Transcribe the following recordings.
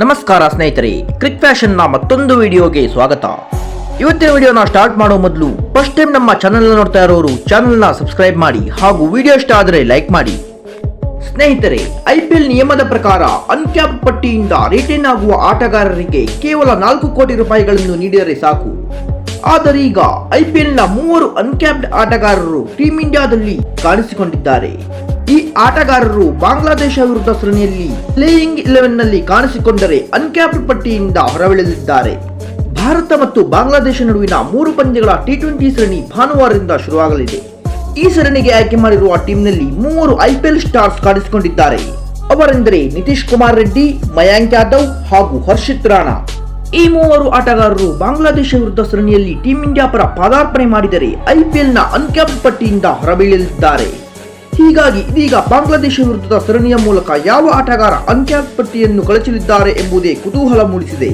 ನಮಸ್ಕಾರ ಸ್ನೇಹಿತರೆ ಕ್ರಿಕ್ ಫ್ಯಾಷನ್ನ ಮತ್ತೊಂದು ವಿಡಿಯೋಗೆ ಸ್ವಾಗತ. ಇವತ್ತಿನ ವಿಡಿಯೋನ ಸ್ಟಾರ್ಟ್ ಮಾಡೋ ಮೊದಲು ಫಸ್ಟ್ ಟೈಮ್ ನಮ್ಮ ಚಾನೆಲ್ ನೋಡ್ತಾ ಇರೋರು ಚಾನೆಲ್ನ ಸಬ್ಸ್ಕ್ರೈಬ್ ಮಾಡಿ ಹಾಗೂ ವಿಡಿಯೋ ಇಷ್ಟ ಆದರೆ ಲೈಕ್ ಮಾಡಿ. ಸ್ನೇಹಿತರೆ ಐಪಿಎಲ್ ನಿಯಮದ ಪ್ರಕಾರ ಅನ್ಕ್ಯಾಪ್ ಪಟ್ಟಿಯಿಂದ ರಿಟೈನ್ ಆಗುವ ಆಟಗಾರರಿಗೆ ಕೇವಲ ನಾಲ್ಕು ಕೋಟಿ ರೂಪಾಯಿಗಳನ್ನು ನೀಡಿದರೆ ಸಾಕು. ಆದರೆ ಈಗ ನ ಮೂವರು ಅನ್ಕ್ಯಾಪ್ಡ್ ಆಟಗಾರರು ಟೀಂ ಇಂಡಿಯಾದಲ್ಲಿ ಕಾಣಿಸಿಕೊಂಡಿದ್ದಾರೆ. ಈ ಆಟಗಾರರು ಬಾಂಗ್ಲಾದೇಶ ವಿರುದ್ಧ ಸರಣಿಯಲ್ಲಿ ಪ್ಲೇಯಿಂಗ್ ಇಲೆವೆನ್ನಲ್ಲಿ ಕಾಣಿಸಿಕೊಂಡರೆ ಅನ್ಕ್ಯಾಪ್ಡ್ ಪಟ್ಟಿಯಿಂದ ಹೊರಬೀಳಲಿದ್ದಾರೆ. ಭಾರತ ಮತ್ತು ಬಾಂಗ್ಲಾದೇಶ ನಡುವಿನ ಮೂರು ಪಂದ್ಯಗಳ ಟಿ ಟ್ವೆಂಟಿ ಸರಣಿ ಭಾನುವಾರದಿಂದ ಶುರುವಾಗಲಿದೆ. ಈ ಸರಣಿಗೆ ಆಯ್ಕೆ ಮಾಡಿರುವ ಟೀಮ್ನಲ್ಲಿ ಮೂವರು ಐಪಿಎಲ್ ಸ್ಟಾರ್ಸ್ ಕಾಣಿಸಿಕೊಂಡಿದ್ದಾರೆ. ಅವರೆಂದರೆ ನಿತೀಶ್ ಕುಮಾರ್ ರೆಡ್ಡಿ, ಮಯಾಂಕ್ ಯಾದವ್ ಹಾಗೂ ಹರ್ಷಿತ್ ರಾಣಾ. ಈ ಮೂವರು ಆಟಗಾರರು ಬಾಂಗ್ಲಾದೇಶ ವಿರುದ್ಧ ಸರಣಿಯಲ್ಲಿ ಟೀಂ ಇಂಡಿಯಾ ಪರ ಪಾದಾರ್ಪಣೆ ಮಾಡಿದರೆ ಐಪಿಎಲ್ನ ಅನ್ಕ್ಯಾಪ್ ಪಟ್ಟಿಯಿಂದ ಹೊರಬೀಳಲಿದ್ದಾರೆ. ಹೀಗಾಗಿ ಇದೀಗ ಬಾಂಗ್ಲಾದೇಶ ವಿರುದ್ಧದ ಸರಣಿಯ ಮೂಲಕ ಯಾವ ಆಟಗಾರ ಅನ್ಕ್ಯಾಪ್ ಪಟ್ಟಿಯನ್ನು ಕಳಚಲಿದ್ದಾರೆ ಎಂಬುದೇ ಕುತೂಹಲ ಮೂಡಿಸಿದೆ.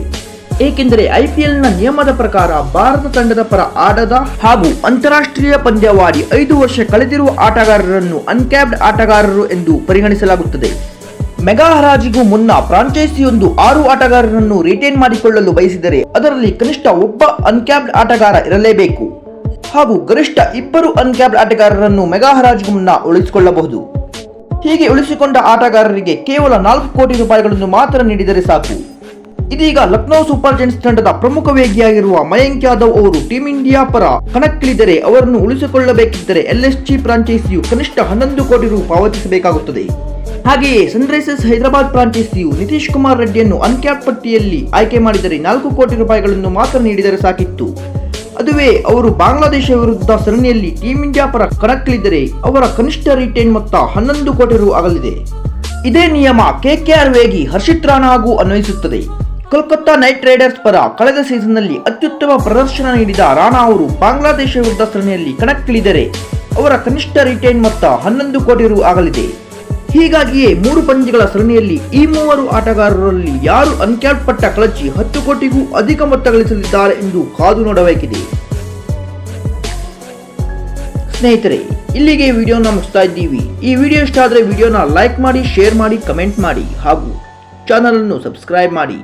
ಏಕೆಂದರೆ ಐಪಿಎಲ್ನ ನಿಯಮದ ಪ್ರಕಾರ ಭಾರತ ತಂಡದ ಪರ ಆಡದ ಹಾಗೂ ಅಂತಾರಾಷ್ಟ್ರೀಯ ಪಂದ್ಯವಾಡಿ ಐದು ವರ್ಷ ಕಳೆದಿರುವ ಆಟಗಾರರನ್ನು ಅನ್ಕ್ಯಾಪ್ಡ್ ಆಟಗಾರರು ಎಂದು ಪರಿಗಣಿಸಲಾಗುತ್ತದೆ. ಮೆಗಾ ಹರಾಜಿಗೂ ಮುನ್ನ ಫ್ರಾಂಚೈಸಿಯೊಂದು ಆರು ಆಟಗಾರರನ್ನು ರಿಟೈನ್ ಮಾಡಿಕೊಳ್ಳಲು ಬಯಸಿದರೆ ಅದರಲ್ಲಿ ಕನಿಷ್ಠ ಒಬ್ಬ ಅನ್ಕ್ಯಾಪ್ಡ್ ಆಟಗಾರ ಇರಲೇಬೇಕು. ಹಾಗೂ ಗರಿಷ್ಠ ಇಬ್ಬರು ಅನ್ಕ್ಯಾಪ್ಡ್ ಆಟಗಾರರನ್ನು ಮೆಗಾ ಹರಾಜಿಗೂ ಮುನ್ನ ಉಳಿಸಿಕೊಳ್ಳಬಹುದು. ಹೀಗೆ ಉಳಿಸಿಕೊಂಡ ಆಟಗಾರರಿಗೆ ಕೇವಲ ನಾಲ್ಕು ಕೋಟಿ ರೂಪಾಯಿಗಳನ್ನು ಮಾತ್ರ ನೀಡಿದರೆ ಸಾಕು. ಇದೀಗ ಲಕ್ನೋ ಸೂಪರ್ ಜೆಂಟ್ಸ್ ತಂಡದ ಪ್ರಮುಖ ವೇಗಿಯಾಗಿರುವ ಮಯಾಂಕ್ ಯಾದವ್ ಅವರು ಟೀಂ ಇಂಡಿಯಾ ಪರ ಕಣಕ್ಕಿಳಿದರೆ ಅವರನ್ನು ಉಳಿಸಿಕೊಳ್ಳಬೇಕಿದ್ದರೆ ಎಲ್ಎಸ್ಜಿ ಫ್ರಾಂಚೈಸಿಯು ಕನಿಷ್ಠ ಹನ್ನೊಂದು ಕೋಟಿ ರು ಪಾವತಿಸಬೇಕಾಗುತ್ತದೆ. ಹಾಗೆಯೇ ಸನ್ರೈಸರ್ಸ್ ಹೈದರಾಬಾದ್ ಫ್ರಾಂಚೈಸಿಯು ನಿತೀಶ್ ಕುಮಾರ್ ರೆಡ್ಡಿಯನ್ನು ಅನ್ಕ್ಯಾಪ್ ಪಟ್ಟಿಯಲ್ಲಿ ಆಯ್ಕೆ ಮಾಡಿದರೆ ನಾಲ್ಕು ಕೋಟಿ ರೂಪಾಯಿಗಳನ್ನು ಮಾತ್ರ ನೀಡಿದರೆ ಸಾಕಿತ್ತು. ಅದುವೇ ಅವರು ಬಾಂಗ್ಲಾದೇಶ ವಿರುದ್ಧ ಸರಣಿಯಲ್ಲಿ ಟೀಂ ಇಂಡಿಯಾ ಪರ ಕಣಕ್ಕಿಳಿದರೆ ಅವರ ಕನಿಷ್ಠ ರಿಟೈನ್ ಮೊತ್ತ ಹನ್ನೊಂದು ಕೋಟಿ ರು ಆಗಲಿದೆ. ಇದೇ ನಿಯಮ ಕೆಕೆಆರ್ ವೇಗಿ ಹರ್ಷಿತ್ ರಾಣಾಗೂ ಅನ್ವಯಿಸುತ್ತದೆ. ಕೋಲ್ಕತ್ತಾ ನೈಟ್ ರೈಡರ್ಸ್ ಪರ ಕಳೆದ ಸೀಸನ್ನಲ್ಲಿ ಅತ್ಯುತ್ತಮ ಪ್ರದರ್ಶನ ನೀಡಿದ ರಾಣಾ ಅವರು ಬಾಂಗ್ಲಾದೇಶ ವಿರುದ್ಧ ಸರಣಿಯಲ್ಲಿ ಕಣಕ್ಕಿಳಿದರೆ ಅವರ ಕನಿಷ್ಠ ರಿಟೈನ್ ಮೊತ್ತ ಹನ್ನೊಂದು ಕೋಟಿ ರು ಆಗಲಿದೆ. ಹೀಗಾಗಿಯೇ ಮೂರು ಪಂದ್ಯಗಳ ಸರಣಿಯಲ್ಲಿ ಈ ಮೂವರು ಆಟಗಾರರಲ್ಲಿ ಯಾರು ಅನ್ಕ್ಯಾಪ್ ಪಟ್ಟ ಕಳಚಿ ಹತ್ತು ಕೋಟಿಗೂ ಅಧಿಕ ಮೊತ್ತ ಗಳಿಸಲಿದ್ದಾರೆ ಎಂದು ಕಾದು ನೋಡಬೇಕಿದೆ. ಸ್ನೇಹಿತರೆ, ಇಲ್ಲಿಗೆ ವಿಡಿಯೋನ ಮುಗಿಸ್ತಾ ಇದ್ದೀವಿ. ಈ ವಿಡಿಯೋ ಇಷ್ಟ ಆದರೆ ವಿಡಿಯೋನ ಲೈಕ್ ಮಾಡಿ, ಶೇರ್ ಮಾಡಿ, ಕಮೆಂಟ್ ಮಾಡಿ ಹಾಗೂ ಚಾನಲ್ ಅನ್ನು ಸಬ್ಸ್ಕ್ರೈಬ್ ಮಾಡಿ.